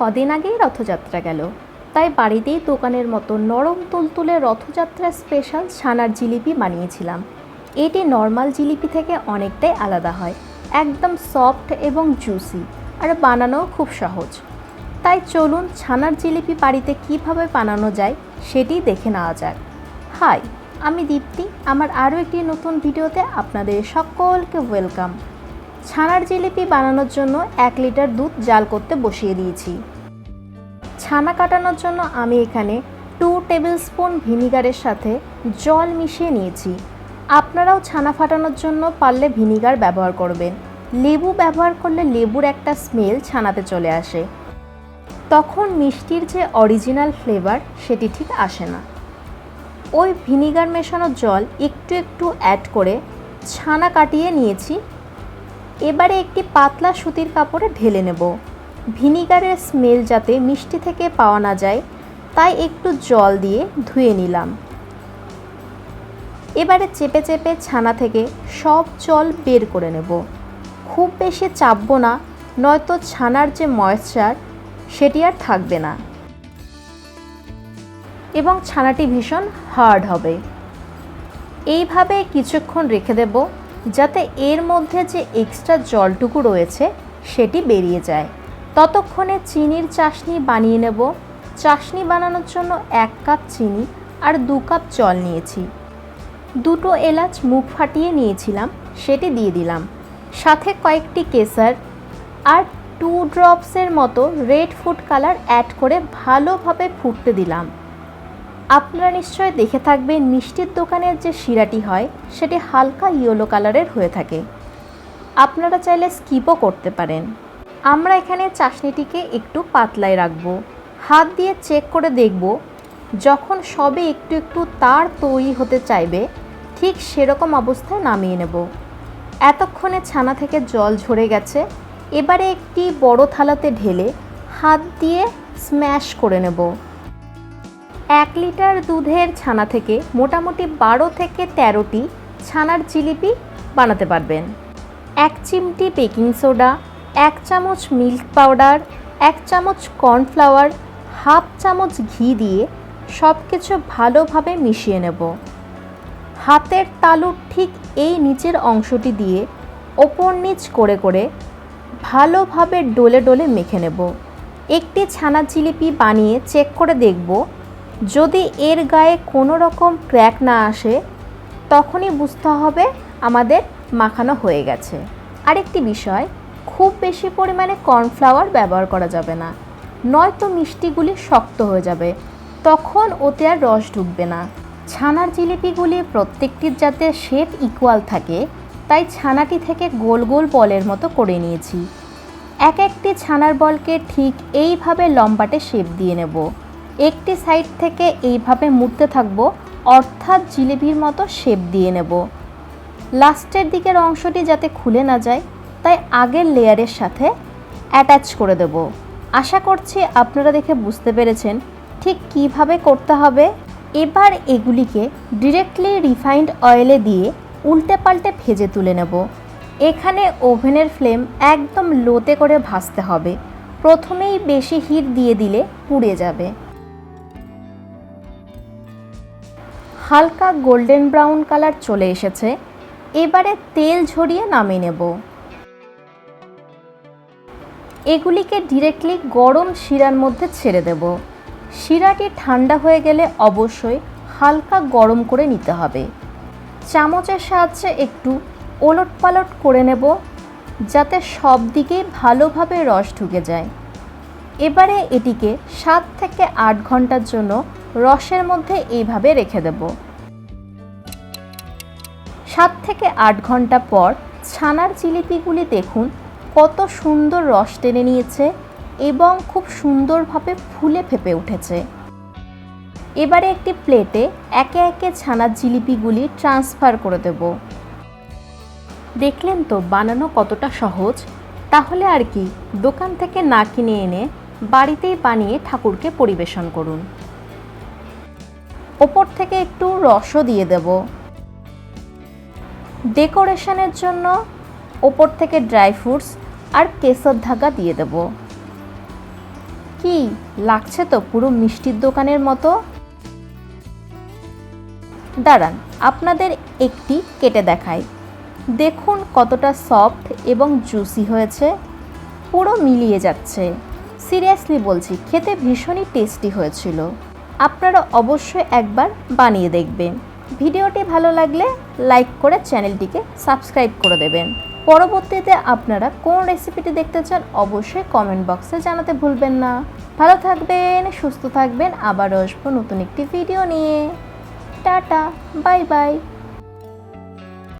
কদিন আগেই রথযাত্রা গেল। তাই বাড়িতেই দোকানের মতো নরম তুলতুলে রথযাত্রা স্পেশাল ছানার জিলিপি বানিয়েছিলাম। এটি নর্মাল জিলিপি থেকে অনেকটাই আলাদা হয়, একদম সফট এবং জুসি আর বানানোও খুব সহজ। তাই চলুন ছানার জিলিপি বাড়িতে কীভাবে বানানো যায় সেটি দেখে নেওয়া যাক। হাই আমি দীপ্তি। আমার আরও একটি নতুন ভিডিওতে আপনাদের সকলকে ওয়েলকাম ছানার জিলিপি বানানোর জন্য এক লিটার দুধ জাল করতে বসিয়ে দিয়েছি। ছানা কাটানোর জন্য আমি এখানে টু টেবিল স্পুন ভিনিগারের সাথে জল মিশিয়ে নিয়েছি। আপনারাও ছানা ফাটানোর জন্য পারলে ভিনিগার ব্যবহার করবেন। লেবু ব্যবহার করলে লেবুর একটা স্মেল ছানাতে চলে আসে। তখন মিষ্টির যে অরিজিনাল ফ্লেভার সেটি ঠিক আসে না। ওই ভিনিগার মেশানো জল একটু একটু অ্যাড করে ছানা কাটিয়ে নিয়েছি এবারে একটি পাতলা সুতির কাপড়ে ঢেলে নেব। ভিনিগারের স্মেল যাতে মিষ্টি থেকে পাওয়া না যায়, তাই একটু জল দিয়ে ধুয়ে নিলাম। এবারে চেপে চেপে ছানা থেকে সব জল বের করে নেব। খুব বেশি চাপবো না, নয়তো ছানার যে ময়েশ্চার সেটি আর থাকবে না। এবং ছানাটি ভীষণ হার্ড হবে। এইভাবে কিছুক্ষণ রেখে দেব। যাতে এর মধ্যে যে এক্সট্রা জলটুকু রয়েছে সেটি বেরিয়ে যায়। ততক্ষণে চিনির চাশনি বানিয়ে নেব। চাশনি বানানোর জন্য এক কাপ চিনি আর দু কাপ জল নিয়েছি। দুটো এলাচ মুখ ফাটিয়ে নিয়েছিলাম, সেটি দিয়ে দিলাম। সাথে কয়েকটি কেসার আর টু ড্রপসের মতো রেড ফুড কালার অ্যাড করে ভালোভাবে ফুটতে দিলাম। আপনারা নিশ্চয় দেখে থাকবেন মিষ্টির দোকানের যে শিরাটি হয়, সেটি হালকা ইয়েলো কালারের হয়ে থাকে। আপনারা চাইলে স্কিপও করতে পারেন। আমরা এখানে চাশনিটিকে একটু পাতলায় রাখব। হাত দিয়ে চেক করে দেখব, যখন সবে একটু একটু তার তৈরি হতে চাইবে, ঠিক সেরকম অবস্থায় নামিয়ে নেব। এতক্ষণে ছানা থেকে জল ঝরে গেছে, এবারে একটি বড় থালাতে ঢেলে হাত দিয়ে স্ম্যাশ করে নেব। এক লিটার দুধের ছানা থেকে মোটামুটি বারো থেকে তেরোটি ছানার জিলিপি বানাতে পারবেন। এক চিমটি বেকিং সোডা, এক চামচ মিল্ক পাউডার, এক চামচ কর্নফ্লাওয়ার, হাফ চামচ ঘি দিয়ে সব কিছু ভালোভাবে মিশিয়ে নেব। হাতের তালুর ঠিক এই নিচের অংশটি দিয়ে ওপর নিচ করে করে ভালোভাবে ডোলে ডলে মেখে নেব। একটি ছানা জিলিপি বানিয়ে চেক করে দেখব যদি এর গায়ে কোনো রকম ক্র্যাক না আসে, তখনই বুঝতে হবে আমাদের মাখানো হয়ে গেছে। আরেকটি বিষয়, খুব বেশি পরিমাণে কর্নফ্লাওয়ার ব্যবহার করা যাবে না। নয়তো মিষ্টিগুলি শক্ত হয়ে যাবে। তখন ওতে আর রস ঢুকবে না। ছানার জিলিপিগুলি প্রত্যেকটির যাতে শেপ ইকুয়াল থাকে, তাই ছানাটি থেকে গোল গোল বলের মতো করে নিয়েছি। এক একটি ছানার বলকে ঠিক এইভাবে লম্বাটে শেপ দিয়ে নেব। একটি সাইড থেকে এইভাবে মুড়তে থাকব, অর্থাৎ জিলিপির মতো শেপ দিয়ে নেব। লাস্টের দিকের অংশটি যাতে খুলে না যায়, তাই আগের লেয়ারের সাথে অ্যাটাচ করে দেব। আশা করছি আপনারা দেখে বুঝতে পেরেছেন ঠিক কীভাবে করতে হবে। এবার এগুলিকে ডিরেক্টলি রিফাইন্ড অয়েলে দিয়ে উল্টে পাল্টে ভেজে তুলে নেব। এখানে ওভেনের ফ্লেম একদম লোতে করে ভাজতে হবে। প্রথমেই বেশি হিট দিয়ে দিলে পুড়ে যাবে। হালকা গোল্ডেন ব্রাউন কালার চলে এসেছে। এবারে তেল ঝরিয়ে নামিয়ে নেব। এগুলিকে ডিরেক্টলি গরম শিরার মধ্যে ছেড়ে দেব। শিরাটি ঠান্ডা হয়ে গেলে অবশ্যই হালকা গরম করে নিতে হবে। চামচের সাহায্যে একটু ওলট পালট করে নেব, যাতে সব দিকেই ভালোভাবে রস ঢুকে যায়। এবারে এটিকে সাত থেকে আট ঘণ্টার জন্য রসের মধ্যে এইভাবে রেখে দেব। সাত থেকে আট ঘণ্টা পর ছানার জিলিপিগুলি দেখুন কত সুন্দর রস টেনে নিয়েছে এবং খুব সুন্দরভাবে ফুলে ফেপে উঠেছে। এবারে একটি প্লেটে একে একে ছানার জিলিপিগুলি ট্রান্সফার করে দেব। দেখলেন তো বানানো কতটা সহজ? তাহলে আর কি, দোকান থেকে না কিনে এনে বাড়িতেই বানিয়ে ঠাকুরকে পরিবেশন করুন। ওপর থেকে একটু রসও দিয়ে দেব। ডেকোরেশনের জন্য ওপর থেকে ড্রাই ফ্রুটস আর কেশর ধাগা দিয়ে দেব। কি, লাগছে তো পুরো মিষ্টির দোকানের মতো? দাঁড়ান, আপনাদের একটি কেটে দেখাই। দেখুন কতটা সফট এবং জুসি হয়েছে। পুরো মিলিয়ে যাচ্ছে। সিরিয়াসলি বলছি, খেতে ভীষণই টেস্টি হয়েছিল। আপনারা অবশ্যই একবার বানিয়ে দেখবেন। ভিডিওটি ভালো লাগলে লাইক করে চ্যানেলটিকে সাবস্ক্রাইব করে দেবেন। পরবর্তীতে আপনারা কোন রেসিপিটি দেখতে চান অবশ্যই কমেন্ট বক্সে জানাতে ভুলবেন না। ভালো থাকবেন, সুস্থ থাকবেন আবার আসব নতুন একটি ভিডিও নিয়ে। Tata bye bye